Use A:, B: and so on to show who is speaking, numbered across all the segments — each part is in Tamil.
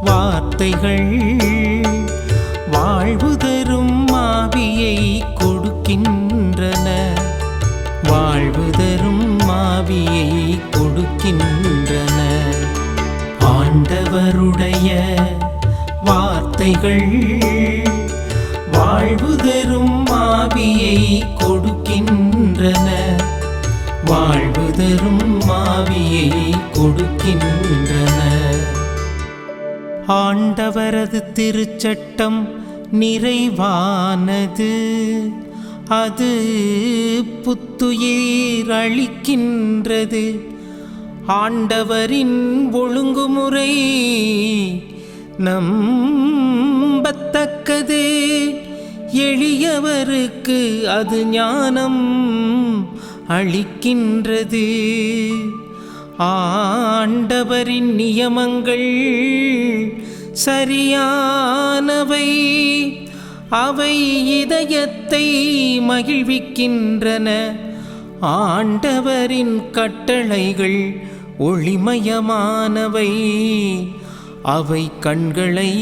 A: வார்த்தைகள் வாழ்வு தரும் மாவியை கொடுக்கின்றன. வாழ்வு தரும் மாவியை கொடுக்கின்றன. ஆண்டவருடைய வார்த்தைகள் வாழ்வு தரும் மாவியை கொடுக்கின்றன. வாழ்வு தரும் மாவியை கொடுக்கின்றன. ஆண்டவரது திருச்சட்டம் நிறைவானது. அது புத்துயிர் அளிக்கின்றது. ஆண்டவரின் ஒழுங்குமுறை நம்பத்தக்கது. எளியவருக்கு அது ஞானம் அளிக்கின்றது. ஆண்டவரின் நியமங்கள் சரியானவை. அவை இதயத்தை மகிழ்விக்கின்றன. ஆண்டவரின் கட்டளைகள் ஒளிமயமானவை. அவை கண்களை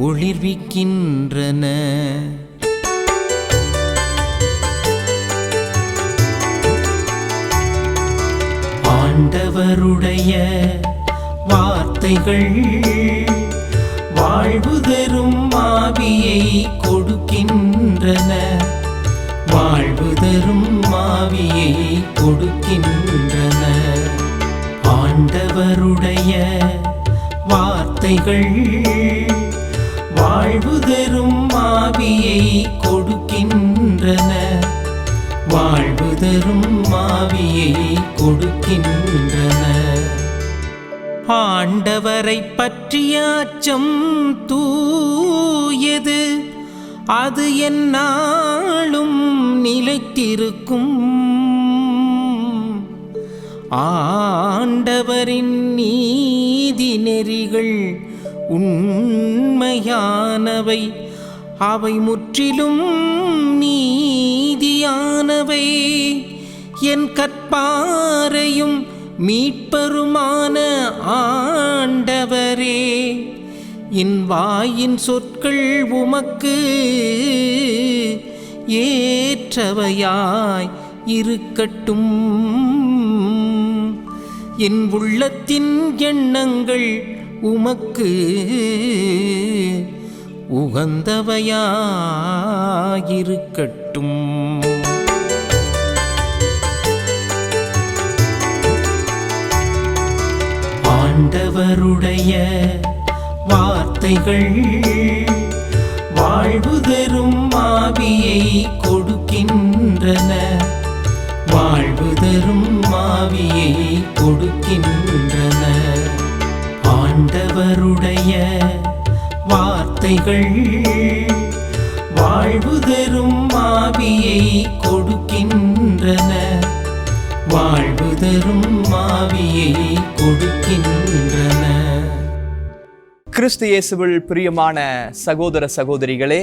A: ஒளிர்விக்கின்றன. ஆண்டவருடைய வார்த்தைகள் வாழ்வு தரும் மாவியை கொடுக்கின்றன. வாழ்வு தரும் மாவியை கொடுக்கின்றன. ஆண்டவருடைய வார்த்தைகள் வாழ்வு தரும் மாவியை கொடுக்கின்றன. வாழ்வு தரும் மாவியை கொடுக்கின்றன. ஆண்டவரை பற்றிய அச்சம் தூயது. அது என்னாலும் நிலைத்திருக்கும். ஆண்டவரின் நீதி நெறிகள் உண்மையானவை. அவை முற்றிலும் நீதியானவை. என் கற்பாரையும் மீட்பருமான ஆண்டவரே என் வாயின் சொற்கள் உமக்கு ஏற்றவையாய் இருக்கட்டும். என் உள்ளத்தின் எண்ணங்கள் உமக்கு உகந்தவையாயிருக்கட்டும் ஆண்டவருடைய வார்த்தைகள் வாழ்வு தரும் மாவியை கொடுக்கின்றன. வாழ்வு தரும் மாவியை கொடுக்கின்றன. ஆண்டவருடைய வார்த்தைகள் வாழ்வு தரும் மாவியை கொடு தரும் ஆவியை கொடுக்கின்றன.
B: கிறிஸ்து இயேசுவில் பிரியமான சகோதர சகோதரிகளே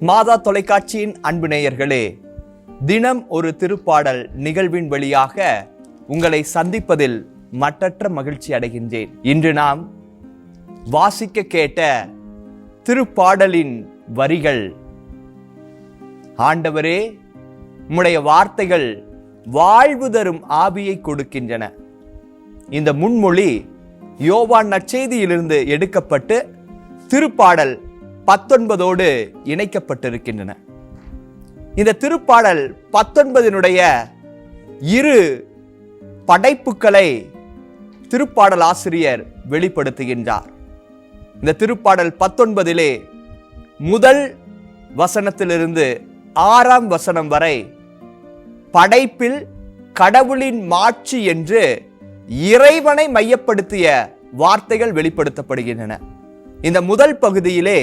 B: மாதா தொலைக்காட்சியின் அன்பு நேயர்களே தினம் ஒரு திருப்பாடல் நிகழ்வின் வழியாக உங்களை சந்திப்பதில் மட்டற்ற மகிழ்ச்சி அடைகின்றேன். இன்று நாம் வாசிக்க கேட்ட திருப்பாடலின் வரிகள் ஆண்டவரே உம்முடைய வார்த்தைகள் வாழ்வு தரும் ஆவியை கொடுக்கின்றன. இந்த முன்மொழி யோவான் நற்செய்தியிலிருந்து எடுக்கப்பட்டு திருப்பாடல் பத்தொன்பதோடு இணைக்கப்பட்டிருக்கின்றன. இந்த திருப்பாடல் பத்தொன்பதினுடைய இரு படைப்புகளை திருப்பாடல் ஆசிரியர் வெளிப்படுத்துகின்றார். இந்த திருப்பாடல் பத்தொன்பதிலே முதல் வசனத்திலிருந்து ஆறாம் வசனம் வரை படைப்பில் கடவுளின் மாட்சி என்று இறைவனை மையப்படுத்திய வார்த்தைகள் வெளிப்படுத்தப்படுகின்றன. இந்த முதல் பகுதியிலே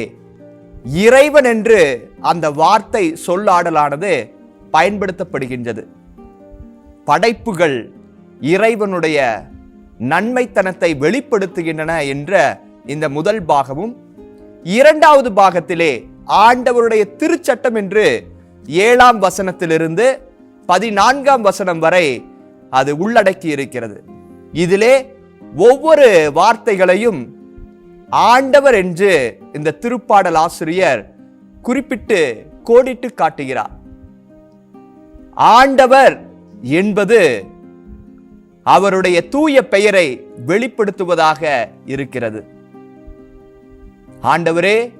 B: இறைவன் என்று அந்த வார்த்தை சொல்லாடலானது பயன்படுத்தப்படுகின்றது. படைப்புகள் இறைவனுடைய நன்மைத்தனத்தை வெளிப்படுத்துகின்றன என்ற இந்த முதல் பாகமும் இரண்டாவது பாகத்திலே ஆண்டவருடைய திருச்சட்டம் என்று ஏழாம் வசனத்திலிருந்து பதினான்காம் வசனம் வரை அது உள்ளடக்கி இருக்கிறது. இதிலே ஒவ்வொரு வார்த்தைகளையும் ஆண்டவர் என்று இந்த திருப்பாடல் ஆசிரியர் குறிப்பிட்டு கோடிட்டு காட்டுகிறார். ஆண்டவர் என்பது அவருடைய தூய பெயரை வெளிப்படுத்துவதாக இருக்கிறது. ஆண்டவரே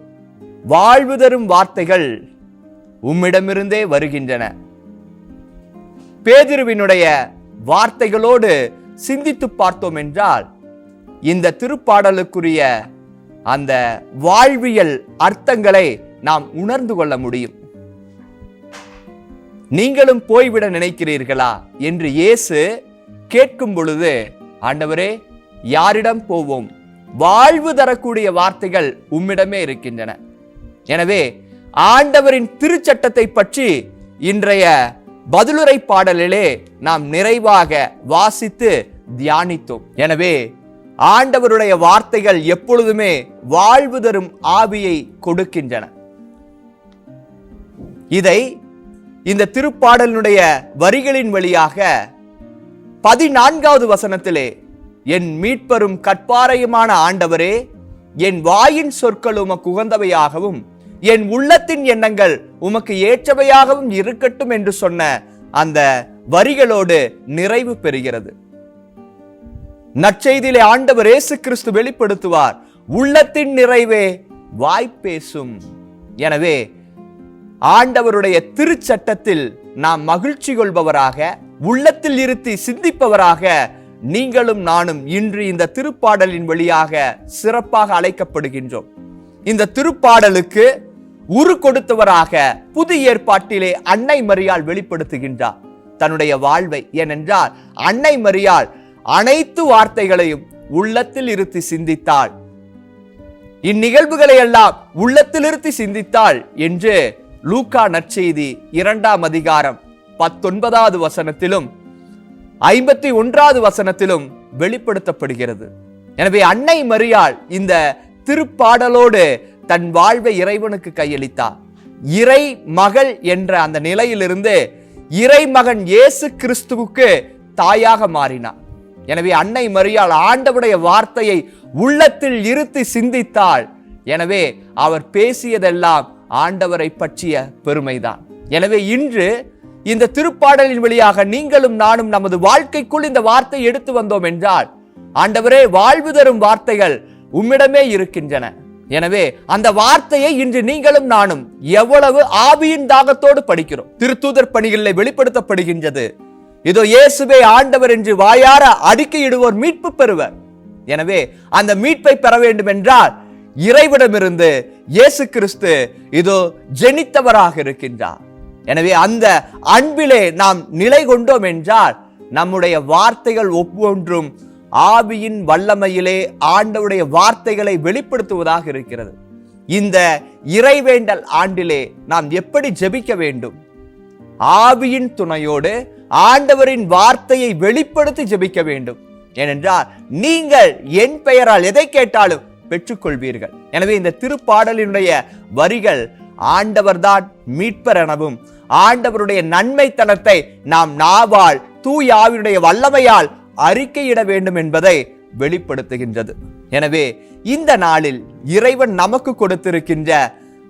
B: வாழ்வு தரும் வார்த்தைகள் உம்மிடமிருந்தே வருகின்றன. பேதிருவினுடைய வார்த்தைகளோடு சிந்தித்து பார்த்தோம் என்றால் இந்த திருப்பாடலுக்குரிய அந்த வாழ்வியல் அர்த்தங்களை நாம் உணர்ந்து கொள்ள முடியும். நீங்களும் போய்விட நினைக்கிறீர்களா? என்று இயேசு கேட்கும் பொழுது ஆண்டவரே யாரிடம் போவோம்? வாழ்வு தரக்கூடிய வார்த்தைகள் உம்மிடமே இருக்கின்றன. எனவே ஆண்டவரின் திருச்சட்டத்தை பற்றி இன்றைய பதிலுரை பாடலிலே நாம் நிறைவாக வாசித்து தியானித்தோம். எனவே ஆண்டவருடைய வார்த்தைகள் எப்பொழுதுமே வாழ்வு தரும் ஆவியை கொடுக்கின்றன. இதை இந்த திருப்பாடலினுடைய வரிகளின் வழியாக பதினான்காவது வசனத்திலே என் மீட்பரும் கற்பாரையுமான ஆண்டவரே என் வாயின் சொற்கள் உமக்கு உகந்தவையாகவும் என் உள்ளத்தின் எண்ணங்கள் உமக்கு ஏற்றவையாகவும் இருக்கட்டும் என்று சொன்ன அந்த வரிகளோடு நிறைவு பெறுகிறது. நற்செய்தியிலே ஆண்டவர் இயேசு கிறிஸ்து வெளிப்படுத்துவார். உள்ளத்தின் நிறைவே வாய்ப்பேசும் எனவே ஆண்டவருடைய திருச்சட்டத்தில் நாம் மகிழ்ச்சி கொள்பவராக உள்ளத்தில் இருத்தி சிந்திப்பவராக நீங்களும் நானும் இன்று இந்த திருப்பாடலின் வழியாக சிறப்பாக அழைக்கப்படுகின்றோம். இந்த திருப்பாடலுக்கு உரு கொடுத்தவராக புது ஏற்பாட்டிலே அன்னை மரியாள் வெளிப்படுத்துகின்றார். தன்னுடைய வாழ்வை ஏனென்றால் அன்னை மரியாள் அனைத்து வார்த்தைகளையும் உள்ளத்தில் இருத்தி சிந்தித்தாள். இந்நிகழ்வுகளை எல்லாம் உள்ளத்தில் இருத்தி சிந்தித்தாள் என்று லூக்கா நற்செய்தி இரண்டாம் அதிகாரம் பத்தொன்பதாவது வசனத்திலும் ஐம்பத்தி ஒன்றாவது வசனத்திலும் வெளிப்படுத்தப்படுகிறது. எனவே அன்னை மரியாள் இந்த திருப்பாடலோடு தன் வாழ்வை இறைவனுக்கு கையளித்தார். இறை மகள் என்ற அந்த நிலையிலிருந்து இறைமகன் இயேசு கிறிஸ்துவுக்கு தாயாக மாறினார். எனவே அன்னை மரியாள் ஆண்டவுடைய வார்த்தையை உள்ளத்தில் இருத்தி சிந்தித்தாள். எனவே அவர் பேசியதெல்லாம் ஆண்டவரை பற்றிய பெருமைதான். எனவே இன்று இந்த திருப்பாடலின் வழியாக நீங்களும் நானும் நமது வாழ்க்கைக்குள் இந்த வார்த்தை எடுத்து வந்தோம் என்றால் ஆண்டவரே வாழ்வு தரும் வார்த்தைகள் உம்மிடமே இருக்கின்றன. எனவே அந்த வார்த்தையை இன்று நீங்களும் நானும் எவ்வளவு ஆவியின் தாகத்தோடு படிக்கிறோம். திருத்தூதர் பணிகளில் வெளிப்படுத்தப்படுகின்றது. இதோ இயேசுவே ஆண்டவர் என்று வாயார அறிக்கையிடுவோர் மீட்பு பெறுவர். எனவே அந்த மீட்பை பெற வேண்டும் என்றால் இறைவிடமிருந்து இயேசு கிறிஸ்து இதோ ஜெனித்தவராக இருக்கின்றார். எனவே அந்த அன்பிலே நாம் நிலை கொண்டோம் என்றால் நம்முடைய வார்த்தைகள் ஒவ்வொன்றும் ஆவியின் வல்லமையிலே ஆண்டவுடைய வார்த்தைகளை வெளிப்படுத்துவதாக இருக்கிறது. இந்த இறைவேண்டல் ஆண்டிலே நாம் எப்படி ஜெபிக்க வேண்டும்? ஆவியின் துணையோடு ஆண்டவரின் வார்த்தையை வெளிப்படுத்தி ஜெபிக்க வேண்டும். ஏனென்றால் நீங்கள் என் பெயரால் எதை கேட்டாலும் பெற்றுக்கொள்வீர்கள். எனவே இந்த திருப்பாடலினுடைய வரிகள் ஆண்டவர்தான் மீட்பர் எனவும் ஆண்டவருடைய நன்மைத்தனத்தை நாம் நாவால் தூயாவினுடைய வல்லமையால் அறிக்கையிட வேண்டும் என்பதை வெளிப்படுத்துகின்றது. எனவே இந்த நாளில் இறைவன் நமக்கு கொடுத்திருக்கின்ற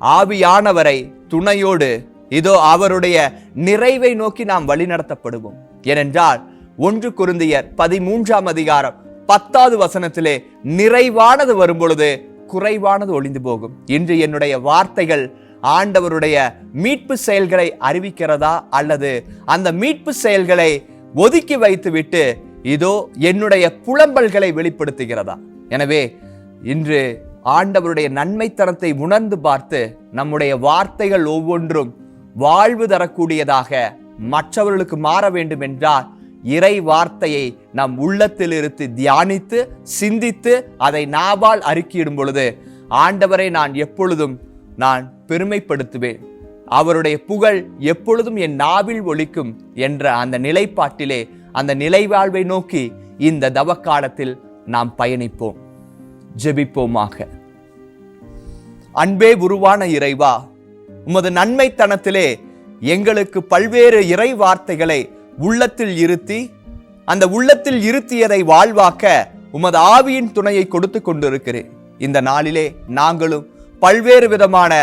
B: ஆவியானவரை துணையோடு இதோ அவருடைய நிறைவை நோக்கி நாம் வழிநடத்தப்படுவோம். ஏனென்றால் ஒன்று குருந்தியர் பதிமூன்றாம் அதிகாரம் பத்தாவது வசனத்திலே நிறைவானது வரும்பொழுது குறைவானது ஒளிந்து போகும். இன்று என்னுடைய வார்த்தைகள் ஆண்டவருடைய மீட்பு செயல்களை அறிவிக்கிறதா அல்லது அந்த மீட்பு செயல்களை ஒதுக்கி வைத்துவிட்டு இதோ என்னுடைய புலம்பல்களை வெளிப்படுத்துகிறதா? எனவே இன்று ஆண்டவருடைய நன்மைத்தனத்தை உணர்ந்து பார்த்து நம்முடைய வார்த்தைகள் ஒவ்வொன்றும் வாழ்வு தரக்கூடியதாக மற்றவர்களுக்கு மாற வேண்டும் என்றால் இறை வார்த்தையை நம் உள்ளத்தில் இருத்து தியானித்து சிந்தித்து அதை நாவால் அறிக்கையிடும் பொழுது ஆண்டவரை நான் எப்பொழுதும் நான் பெருமைப்படுத்துவேன். அவருடைய புகழ் எப்பொழுதும் என் நாவில் ஒலிக்கும் என்ற அந்த நிலைப்பாட்டிலே அந்த நிலைவாழ்வை நோக்கி இந்த தவக்காலத்தில் நாம் பயணிப்போம். ஜெபிப்போமாக. அன்பே உருவான இறைவா உமது நன்மைத்தனத்திலே எங்களுக்கு பல்வேறு இறை வார்த்தைகளை உள்ளத்தில் இருத்தி அந்த உள்ளத்தில் இருத்தியதை வாழ்வாக்க உமது ஆவியின் துணையை கொடுத்து கொண்டிருக்கிறேன். இந்த நாளிலே நாங்களும் பல்வேறு விதமான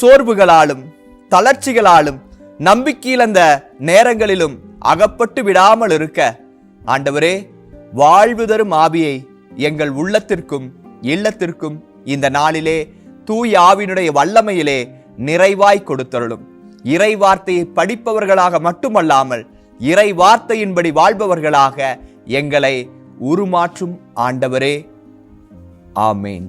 B: சோர்வுகளாலும் தளர்ச்சிகளாலும் நம்பிக்கையிழந்த நேரங்களிலும் அகப்பட்டு விடாமல் இருக்க. ஆண்டவரே வாழ்வு தரும் ஆவியை எங்கள் உள்ளத்திற்கும் இல்லத்திற்கும் இந்த நாளிலே தூய் ஆவினுடைய வல்லமையிலே நிறைவாய் கொடுத்தருளும். இறை வார்த்தையை படிப்பவர்களாக மட்டுமல்லாமல் இறை வார்த்தையின்படி வாழ்பவர்களாக எங்களை உருமாற்றும் ஆண்டவரே. ஆமேன்.